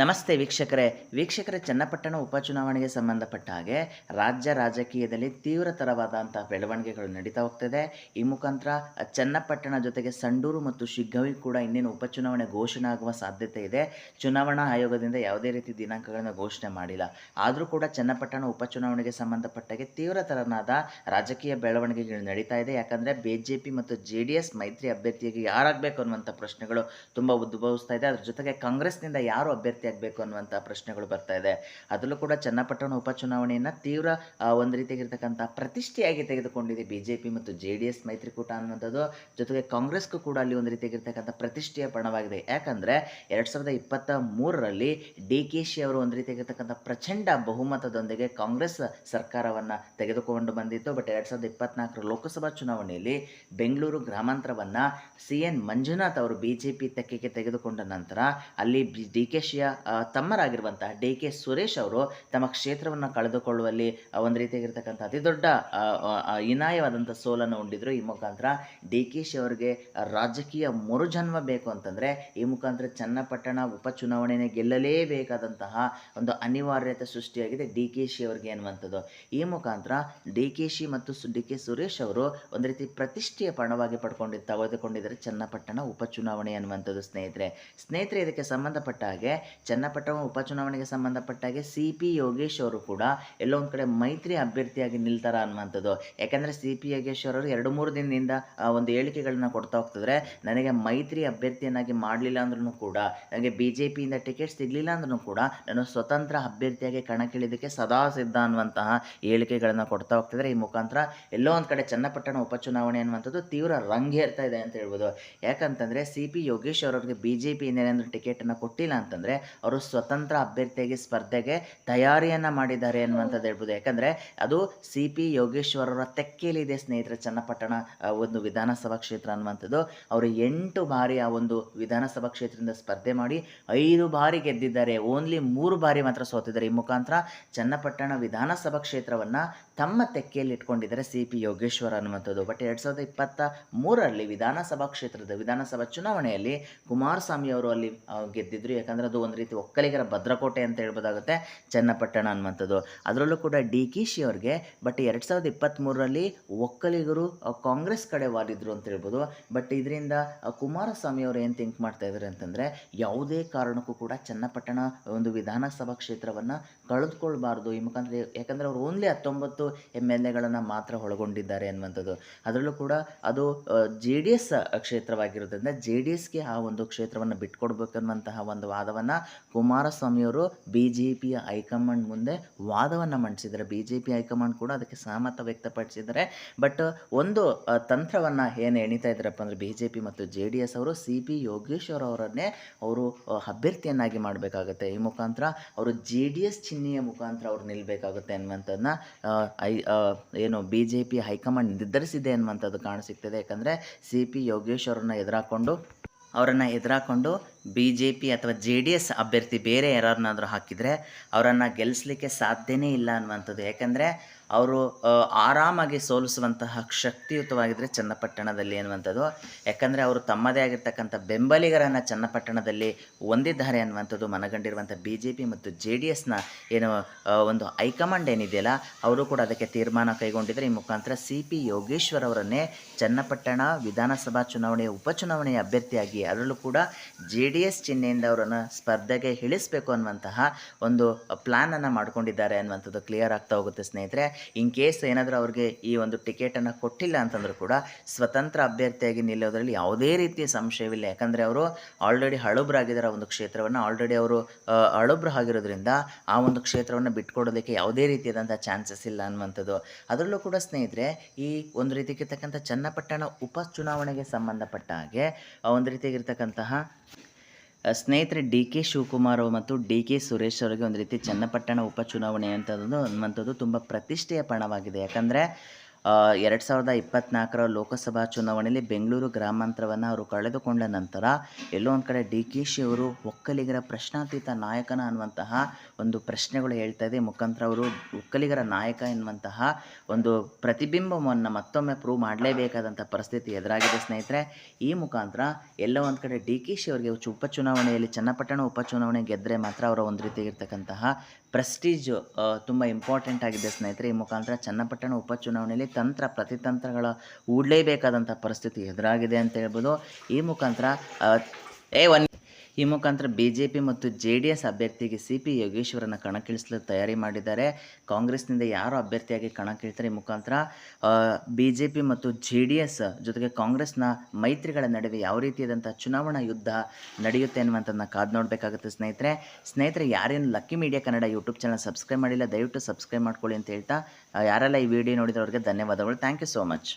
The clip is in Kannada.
ನಮಸ್ತೆ ವೀಕ್ಷಕರೇ. ವೀಕ್ಷಕರೇ, ಚನ್ನಪಟ್ಟಣ ಉಪಚುನಾವಣೆಗೆ ಸಂಬಂಧಪಟ್ಟ ಹಾಗೆ ರಾಜ್ಯ ರಾಜಕೀಯದಲ್ಲಿ ತೀವ್ರತರವಾದಂತಹ ಬೆಳವಣಿಗೆಗಳು ನಡೀತಾ ಹೋಗ್ತಿದೆ. ಈ ಮುಖಾಂತರ ಚನ್ನಪಟ್ಟಣ ಜೊತೆಗೆ ಸಂಡೂರು ಮತ್ತು ಶಿಗ್ಗವಿ ಕೂಡ ಇನ್ನೇನು ಉಪಚುನಾವಣೆ ಘೋಷಣೆ ಆಗುವ ಸಾಧ್ಯತೆ ಇದೆ. ಚುನಾವಣಾ ಆಯೋಗದಿಂದ ಯಾವುದೇ ರೀತಿ ದಿನಾಂಕಗಳನ್ನು ಘೋಷಣೆ ಮಾಡಿಲ್ಲ. ಆದರೂ ಕೂಡ ಚನ್ನಪಟ್ಟಣ ಉಪಚುನಾವಣೆಗೆ ಸಂಬಂಧಪಟ್ಟಾಗೆ ತೀವ್ರತರನಾದ ರಾಜಕೀಯ ಬೆಳವಣಿಗೆಗಳು ನಡೀತಾ ಇದೆ. ಯಾಕಂದರೆ ಬಿ ಜೆ ಪಿ ಮತ್ತು ಜೆ ಡಿ ಎಸ್ ಮೈತ್ರಿ ಅಭ್ಯರ್ಥಿಯಾಗಿ ಯಾರಾಗಬೇಕು ಅನ್ನುವಂಥ ಪ್ರಶ್ನೆಗಳು ತುಂಬ ಉದ್ಭವಿಸ್ತಾ ಇದೆ. ಅದರ ಜೊತೆಗೆ ಕಾಂಗ್ರೆಸ್ನಿಂದ ಯಾರು ಅಭ್ಯರ್ಥಿ ಆಗಬೇಕು ಅನ್ನುವಂಥ ಪ್ರಶ್ನೆಗಳು ಬರ್ತಾ ಇದೆ. ಅದರಲ್ಲೂ ಕೂಡ ಚನ್ನಪಟ್ಟಣ ಉಪಚುನಾವಣೆಯನ್ನು ತೀವ್ರ ಒಂದು ರೀತಿಯಾಗಿರ್ತಕ್ಕಂಥ ಪ್ರತಿಷ್ಠೆಯಾಗಿ ತೆಗೆದುಕೊಂಡಿದೆ ಬಿ ಜೆ ಪಿ ಮತ್ತು ಜೆ ಡಿ ಎಸ್ ಮೈತ್ರಿಕೂಟ ಅನ್ನುವಂಥದ್ದು. ಜೊತೆಗೆ ಕಾಂಗ್ರೆಸ್ಗೂ ಕೂಡ ಅಲ್ಲಿ ಒಂದು ರೀತಿಯಾಗಿರ್ತಕ್ಕಂಥ ಪ್ರತಿಷ್ಠೆಯ ಪಣವಾಗಿದೆ ಯಾಕಂದರೆ ಎರಡು ಸಾವಿರದ ಇಪ್ಪತ್ತ ಮೂರರಲ್ಲಿ ಡಿ ಕೆ ಶಿ ಅವರು ಒಂದು ರೀತಿಯಾಗಿರ್ತಕ್ಕಂಥ ಪ್ರಚಂಡ ಬಹುಮತದೊಂದಿಗೆ ಕಾಂಗ್ರೆಸ್ ಸರ್ಕಾರವನ್ನು ತೆಗೆದುಕೊಂಡು ಬಂದಿತ್ತು. ಬಟ್ ಎರಡು ಸಾವಿರದ ಇಪ್ಪತ್ನಾಲ್ಕರ ಲೋಕಸಭಾ ಚುನಾವಣೆಯಲ್ಲಿ ಬೆಂಗಳೂರು ಗ್ರಾಮಾಂತರವನ್ನು ಸಿ ಎನ್ ಮಂಜುನಾಥ್ ಅವರು ಬಿ ಜೆ ಪಿ ತೆಕ್ಕೆಗೆ ತೆಗೆದುಕೊಂಡ ನಂತರ ಅಲ್ಲಿ ಡಿ ಕೆ ಶಿಯ ತಮ್ಮರಾಗಿರುವಂತಹ ಡಿ ಕೆ ಸುರೇಶ್ ಅವರು ತಮ್ಮ ಕ್ಷೇತ್ರವನ್ನು ಕಳೆದುಕೊಳ್ಳುವಲ್ಲಿ ಒಂದು ರೀತಿಯಾಗಿರ್ತಕ್ಕಂಥ ಅತಿ ದೊಡ್ಡ ಇನಾಯವಾದಂಥ ಸೋಲನ್ನು ಉಂಡಿದ್ರು. ಈ ಮುಖಾಂತರ ಡಿ ಕೆ ಶಿ ಅವರಿಗೆ ರಾಜಕೀಯ ಮರುಜನ್ಮ ಬೇಕು ಅಂತಂದರೆ, ಈ ಮುಖಾಂತರ ಚನ್ನಪಟ್ಟಣ ಉಪಚುನಾವಣೆನೇ ಗೆಲ್ಲಲೇಬೇಕಾದಂತಹ ಒಂದು ಅನಿವಾರ್ಯತೆ ಸೃಷ್ಟಿಯಾಗಿದೆ ಡಿ ಕೆ ಶಿ ಅವರಿಗೆ ಅನ್ನುವಂಥದ್ದು ಈ ಮುಖಾಂತರ ಡಿ ಕೆ ಶಿ ಮತ್ತು ಡಿ ಕೆ ಸುರೇಶ್ ಅವರು ಒಂದು ರೀತಿ ಪ್ರತಿಷ್ಠೆಯ ಪಣವಾಗಿ ಪಡ್ಕೊಂಡು ತೆಗೆದುಕೊಂಡಿದ್ದಾರೆ ಚನ್ನಪಟ್ಟಣ ಉಪಚುನಾವಣೆ ಅನ್ನುವಂಥದ್ದು ಸ್ನೇಹಿತರೆ. ಸ್ನೇಹಿತರೆ, ಇದಕ್ಕೆ ಸಂಬಂಧಪಟ್ಟ ಹಾಗೆ ಚನ್ನಪಟ್ಟಣ ಉಪಚುನಾವಣೆಗೆ ಸಂಬಂಧಪಟ್ಟಾಗೆ ಸಿ ಪಿ ಯೋಗೇಶ್ ಅವರು ಕೂಡ ಎಲ್ಲೋ ಒಂದು ಕಡೆ ಮೈತ್ರಿ ಅಭ್ಯರ್ಥಿಯಾಗಿ ನಿಲ್ತಾರ ಅನ್ನುವಂಥದ್ದು. ಯಾಕಂದರೆ ಸಿ ಪಿ ಯೋಗೇಶ್ ಅವರು ಎರಡು ಮೂರು ದಿನದಿಂದ ಒಂದು ಹೇಳಿಕೆಗಳನ್ನ ಕೊಡ್ತಾ ಹೋಗ್ತಿದ್ರೆ ನನಗೆ ಮೈತ್ರಿ ಅಭ್ಯರ್ಥಿಯನ್ನಾಗಿ ಮಾಡಲಿಲ್ಲ ಅಂದ್ರೂ ಕೂಡ ನನಗೆ ಬಿ ಜೆ ಪಿಯಿಂದ ಟಿಕೆಟ್ ಸಿಗಲಿಲ್ಲ ಅಂದ್ರೂ ಕೂಡ ನಾನು ಸ್ವತಂತ್ರ ಅಭ್ಯರ್ಥಿಯಾಗಿ ಕಣಕ್ಕಿಳಿದಕ್ಕೆ ಸದಾ ಸಿದ್ಧ ಅನ್ನುವಂತಹ ಹೇಳಿಕೆಗಳನ್ನು ಕೊಡ್ತಾ ಹೋಗ್ತಿದ್ರೆ ಈ ಮುಖಾಂತರ ಎಲ್ಲೋ ಒಂದು ಕಡೆ ಚನ್ನಪಟ್ಟಣ ಉಪಚುನಾವಣೆ ಅನ್ನುವಂಥದ್ದು ತೀವ್ರ ರಂಗೇರ್ತಾ ಇದೆ ಅಂತ ಹೇಳ್ಬೋದು. ಯಾಕಂತಂದರೆ ಸಿ ಪಿ ಯೋಗೇಶ್ ಅವರವ್ರಿಗೆ ಬಿ ಜೆ ಪಿಯಿಂದ ಏನಾದರೂ ಟಿಕೆಟನ್ನು ಕೊಟ್ಟಿಲ್ಲ ಅಂತಂದರೆ ಅವರು ಸ್ವತಂತ್ರ ಅಭ್ಯರ್ಥಿಯಾಗಿ ಸ್ಪರ್ಧೆಗೆ ತಯಾರಿಯನ್ನು ಮಾಡಿದ್ದಾರೆ ಅನ್ನುವಂಥದ್ದು ಹೇಳ್ಬೋದು. ಯಾಕಂದರೆ ಅದು ಸಿ ಪಿ ಯೋಗೇಶ್ವರರ ತೆಕ್ಕೇಲಿದೆ ಸ್ನೇಹಿತರೆ ಚನ್ನಪಟ್ಟಣ ಒಂದು ವಿಧಾನಸಭಾ ಕ್ಷೇತ್ರ ಅನ್ನುವಂಥದ್ದು. ಅವರು ಎಂಟು ಬಾರಿ ಆ ಒಂದು ವಿಧಾನಸಭಾ ಕ್ಷೇತ್ರದಿಂದ ಸ್ಪರ್ಧೆ ಮಾಡಿ ಐದು ಬಾರಿ ಗೆದ್ದಿದ್ದಾರೆ. ಓನ್ಲಿ ಮೂರು ಬಾರಿ ಮಾತ್ರ ಸೋತಿದ್ದಾರೆ. ಈ ಮುಖಾಂತರ ಚನ್ನಪಟ್ಟಣ ವಿಧಾನಸಭಾ ಕ್ಷೇತ್ರವನ್ನು ತಮ್ಮ ತೆಕ್ಕೆಯಲ್ಲಿ ಇಟ್ಕೊಂಡಿದ್ದಾರೆ ಸಿ ಪಿ ಯೋಗೇಶ್ವರ ಅನ್ನುವಂಥದ್ದು. ಬಟ್ ಎರಡು ಸಾವಿರದ ಇಪ್ಪತ್ತ ಮೂರರಲ್ಲಿ ವಿಧಾನಸಭಾ ಕ್ಷೇತ್ರದ ವಿಧಾನಸಭಾ ಚುನಾವಣೆಯಲ್ಲಿ ಕುಮಾರಸ್ವಾಮಿ ಅವರು ಅಲ್ಲಿ ಗೆದ್ದಿದ್ರು. ಯಾಕಂದ್ರೆ ಅದು ಒಂದು ರೀತಿ ಒಕ್ಕಲಿಗರ ಭದ್ರಕೋಟೆ ಅಂತ ಹೇಳ್ಬೋದಾಗುತ್ತೆ, ಚನ್ನಪಟ್ಟಣ ಅನ್ನುವಂಥದ್ದು. ಅದರಲ್ಲೂ ಕೂಡ ಡಿ ಕೆ ಶಿ ಅವ್ರಿಗೆ ಬಟ್ ಎರಡು ಸಾವಿರದ ಇಪ್ಪತ್ತ್ಮೂರರಲ್ಲಿ ಒಕ್ಕಲಿಗರು ಕಾಂಗ್ರೆಸ್ ಕಡೆ ವಾಲಿದ್ರು ಅಂತ ಹೇಳ್ಬೋದು. ಬಟ್ ಇದರಿಂದ ಕುಮಾರಸ್ವಾಮಿ ಅವರು ಏನು ಥಿಂಕ್ ಮಾಡ್ತಾ ಇದ್ದಾರೆ ಅಂತಂದರೆ, ಯಾವುದೇ ಕಾರಣಕ್ಕೂ ಕೂಡ ಚನ್ನಪಟ್ಟಣ ಒಂದು ವಿಧಾನಸಭಾ ಕ್ಷೇತ್ರವನ್ನು ಕಳೆದುಕೊಳ್ಬಾರ್ದು. ಈ ಮುಖಾಂತರ ಯಾಕಂದರೆ ಅವರು ಓನ್ಲಿ ಹತ್ತೊಂಬತ್ತು ಎಂ ಎಲ್ ಎಗಳನ್ನು ಮಾತ್ರ ಒಳಗೊಂಡಿದ್ದಾರೆ ಅನ್ನುವಂಥದ್ದು. ಅದರಲ್ಲೂ ಕೂಡ ಅದು ಜೆ ಡಿ ಎಸ್ ಕ್ಷೇತ್ರವಾಗಿರೋದ್ರಿಂದ ಜೆ ಡಿ ಎಸ್ಗೆ ಆ ಒಂದು ಕ್ಷೇತ್ರವನ್ನು ಬಿಟ್ಕೊಡ್ಬೇಕನ್ನುವಂತಹ ಒಂದು ವಾದವನ್ನು ಕುಮಾರಸ್ವಾಮಿಯವರು ಬಿ ಜೆ ಪಿಯ ಹೈಕಮಾಂಡ್ ಮುಂದೆ ವಾದವನ್ನು ಮಂಡಿಸಿದ್ದಾರೆ. ಬಿ ಜೆ ಪಿ ಹೈಕಮಾಂಡ್ ಕೂಡ ಅದಕ್ಕೆ ಸಹಮತ ವ್ಯಕ್ತಪಡಿಸಿದ್ದಾರೆ. ಬಟ್ ಒಂದು ತಂತ್ರವನ್ನು ಏನು ಎಣಿತಾ ಇದ್ದಾರಪ್ಪ ಅಂದರೆ ಬಿ ಜೆ ಪಿ ಮತ್ತು ಜೆ ಡಿ ಎಸ್ ಅವರು ಸಿ ಪಿ ಯೋಗೇಶ್ವರ್ ಅವರನ್ನೇ ಅವರು ಅಭ್ಯರ್ಥಿಯನ್ನಾಗಿ ಮಾಡಬೇಕಾಗುತ್ತೆ. ಈ ಮುಖಾಂತರ ಅವರು ಜೆ ಡಿ ಎಸ್ ಚಿಹ್ನೆಯ ಮುಖಾಂತರ ಅವ್ರು ನಿಲ್ಲಬೇಕಾಗುತ್ತೆ ಅನ್ನುವಂಥದ್ದನ್ನ ಐ ಏನು ಬಿ ಜೆ ಪಿ ಹೈಕಮಾಂಡ್ ನಿರ್ಧರಿಸಿದೆ ಅನ್ನುವಂಥದ್ದು ಕಾಣಸಿಗ್ತದೆ ಯಾಕಂದರೆ ಸಿ ಪಿ ಯೋಗೇಶ್ ಅವರನ್ನು ಎದುರಾಕೊಂಡು ಅವರನ್ನು ಎದುರಾಕೊಂಡು ಬಿ ಜೆ ಪಿ ಅಥವಾ ಜೆ ಡಿ ಎಸ್ ಅಭ್ಯರ್ಥಿ ಬೇರೆ ಯಾರನ್ನಾದರೂ ಹಾಕಿದರೆ ಅವರನ್ನು ಗೆಲ್ಲಿಸ್ಲಿಕ್ಕೆ ಸಾಧ್ಯನೇ ಇಲ್ಲ ಅನ್ನುವಂಥದ್ದು. ಯಾಕಂದರೆ ಅವರು ಆರಾಮಾಗಿ ಸೋಲಿಸುವಂತಹ ಶಕ್ತಿಯುತವಾಗಿದ್ದರೆ ಚನ್ನಪಟ್ಟಣದಲ್ಲಿ ಅನ್ನುವಂಥದ್ದು. ಯಾಕಂದರೆ ಅವರು ತಮ್ಮದೇ ಆಗಿರ್ತಕ್ಕಂಥ ಬೆಂಬಲಿಗರನ್ನು ಚನ್ನಪಟ್ಟಣದಲ್ಲಿ ಹೊಂದಿದ್ದಾರೆ ಅನ್ನುವಂಥದ್ದು ಮನಗಂಡಿರುವಂಥ ಬಿ ಜೆ ಪಿ ಮತ್ತು ಜೆ ಡಿ ಎಸ್ನ ಏನು ಒಂದು ಹೈಕಮಾಂಡ್ ಏನಿದೆಯಲ್ಲ, ಅವರು ಕೂಡ ಅದಕ್ಕೆ ತೀರ್ಮಾನ ಕೈಗೊಂಡಿದ್ದರೆ ಈ ಮುಖಾಂತರ ಸಿ ಪಿ ಯೋಗೇಶ್ವರ್ ಅವರನ್ನೇ ಚನ್ನಪಟ್ಟಣ ವಿಧಾನಸಭಾ ಚುನಾವಣೆಯ ಉಪಚುನಾವಣೆಯ ಅಭ್ಯರ್ಥಿಯಾಗಿ ಅದರಲ್ಲೂ ಕೂಡ ಜೆ ಡಿ ಎಸ್ ಚಿಹ್ನೆಯಿಂದ ಅವರನ್ನು ಸ್ಪರ್ಧೆಗೆ ಇಳಿಸಬೇಕು ಅನ್ನುವಂತಹ ಒಂದು ಪ್ಲ್ಯಾನನ್ನು ಮಾಡ್ಕೊಂಡಿದ್ದಾರೆ ಅನ್ನುವಂಥದ್ದು ಕ್ಲಿಯರ್ ಆಗ್ತಾ ಹೋಗುತ್ತೆ ಸ್ನೇಹಿತರೆ. ಇನ್ ಕೇಸ್ ಏನಾದರೂ ಅವ್ರಿಗೆ ಈ ಒಂದು ಟಿಕೆಟನ್ನು ಕೊಟ್ಟಿಲ್ಲ ಅಂತಂದರೂ ಕೂಡ ಸ್ವತಂತ್ರ ಅಭ್ಯರ್ಥಿಯಾಗಿ ನಿಲ್ಲೋದ್ರಲ್ಲಿ ಯಾವುದೇ ರೀತಿಯ ಸಂಶಯವಿಲ್ಲ. ಯಾಕಂದರೆ ಅವರು ಆಲ್ರೆಡಿ ಹಳುಬ್ರಾಗಿದ್ದಾರೆ ಒಂದು ಕ್ಷೇತ್ರವನ್ನು. ಆಲ್ರೆಡಿ ಅವರು ಹಳುಬ್ರು ಆಗಿರೋದ್ರಿಂದ ಆ ಒಂದು ಕ್ಷೇತ್ರವನ್ನು ಬಿಟ್ಕೊಡೋದಕ್ಕೆ ಯಾವುದೇ ರೀತಿಯಾದಂಥ ಚಾನ್ಸಸ್ ಇಲ್ಲ ಅನ್ನುವಂಥದ್ದು. ಅದರಲ್ಲೂ ಕೂಡ ಸ್ನೇಹಿತರೆ, ಈ ಒಂದು ರೀತಿಗಿರ್ತಕ್ಕಂಥ ಚನ್ನಪಟ್ಟಣ ಉಪಚುನಾವಣೆಗೆ ಸಂಬಂಧಪಟ್ಟ ಹಾಗೆ ಒಂದು ರೀತಿಯಾಗಿರ್ತಕ್ಕಂತಹ ಸ್ನೇಹಿತರೆ, ಡಿ ಕೆ ಶಿವಕುಮಾರ್ ಮತ್ತು ಡಿ ಕೆ ಸುರೇಶ್ ಅವರಿಗೆ ಒಂದು ರೀತಿ ಚನ್ನಪಟ್ಟಣ ಉಪಚುನಾವಣೆ ಅಂತದ್ದು, ಅನ್ನುವಂಥದ್ದು ತುಂಬ ಪ್ರತಿಷ್ಠೆಯ ಪಣವಾಗಿದೆ. ಯಾಕಂದರೆ ಎರಡು ಸಾವಿರದ ಇಪ್ಪತ್ತ್ನಾಲ್ಕರ ಲೋಕಸಭಾ ಚುನಾವಣೆಯಲ್ಲಿ ಬೆಂಗಳೂರು ಗ್ರಾಮಾಂತರವನ್ನು ಅವರು ಕಳೆದುಕೊಂಡ ನಂತರ ಎಲ್ಲೋ ಒಂದು ಕಡೆ ಡಿ ಕೆ ಶಿ ಅವರು ಒಕ್ಕಲಿಗರ ಪ್ರಶ್ನಾತೀತ ನಾಯಕನ ಅನ್ನುವಂತಹ ಒಂದು ಪ್ರಶ್ನೆಗಳು ಹೇಳ್ತಾ ಇದೆ. ಮುಖಾಂತರ ಅವರು ಒಕ್ಕಲಿಗರ ನಾಯಕ ಎನ್ನುವಂತಹ ಒಂದು ಪ್ರತಿಬಿಂಬವನ್ನು ಮತ್ತೊಮ್ಮೆ ಪ್ರೂವ್ ಮಾಡಲೇಬೇಕಾದಂಥ ಪರಿಸ್ಥಿತಿ ಎದುರಾಗಿದೆ ಸ್ನೇಹಿತರೆ. ಈ ಮುಖಾಂತರ ಎಲ್ಲೋ ಒಂದು ಕಡೆ ಡಿ ಕೆ ಶಿ ಅವರಿಗೆ ಉಪಚುನಾವಣೆಯಲ್ಲಿ ಚನ್ನಪಟ್ಟಣ ಉಪಚುನಾವಣೆ ಗೆದ್ದರೆ ಮಾತ್ರ ಅವರ ಒಂದು ರೀತಿಯಾಗಿರ್ತಕ್ಕಂತಹ ಪ್ರೆಸ್ಟೀಜ್ ತುಂಬ ಇಂಪಾರ್ಟೆಂಟ್ ಆಗಿದೆ ಸ್ನೇಹಿತರೆ. ಈ ಮುಖಾಂತರ ಚನ್ನಪಟ್ಟಣ ಉಪಚುನಾವಣೆಯಲ್ಲಿ ತಂತ್ರ, ಪ್ರತಿತಂತ್ರಗಳ ಹೂಡಲೇಬೇಕಾದಂಥ ಪರಿಸ್ಥಿತಿ ಎದುರಾಗಿದೆ ಅಂತ ಹೇಳ್ಬೋದು. ಈ ಮುಖಾಂತರ ಏ ಒನ್ ಈ ಮುಖಾಂತರ ಬಿ ಜೆ ಪಿ ಮತ್ತು ಜೆ ಡಿ ಎಸ್ ಅಭ್ಯರ್ಥಿಗೆ ಸಿ ಪಿ ಯೋಗೇಶ್ವರನ ಕಣಕ್ಕಿಳಿಸಲು ತಯಾರಿ ಮಾಡಿದ್ದಾರೆ. ಕಾಂಗ್ರೆಸ್ನಿಂದ ಯಾರು ಅಭ್ಯರ್ಥಿಯಾಗಿ ಕಣಕ್ಕಿಳ್ತಾರೆ ಈ ಮುಖಾಂತರ? ಬಿ ಜೆ ಪಿ ಮತ್ತು ಜೆ ಡಿ ಎಸ್ ಜೊತೆಗೆ ಕಾಂಗ್ರೆಸ್ನ ಮೈತ್ರಿಗಳ ನಡುವೆ ಯಾವ ರೀತಿಯಾದಂಥ ಚುನಾವಣಾ ಯುದ್ಧ ನಡೆಯುತ್ತೆ ಅನ್ನುವಂಥದ್ದನ್ನ ಕಾದು ನೋಡಬೇಕಾಗುತ್ತೆ ಸ್ನೇಹಿತರೆ. ಸ್ನೇಹಿತರೆ, ಯಾರೇನು lucky media Kannada YouTube channel subscribe ಮಾಡಿಲ್ಲ, ದಯವಿಟ್ಟು ಸಬ್ಸ್ಕ್ರೈಬ್ ಮಾಡ್ಕೊಳ್ಳಿ ಅಂತ ಹೇಳ್ತಾ ಯಾರೆಲ್ಲ ಈ ವಿಡಿಯೋ ನೋಡಿದ್ರೆ ಅವ್ರಿಗೆ ಧನ್ಯವಾದಗಳು. Thank you so much.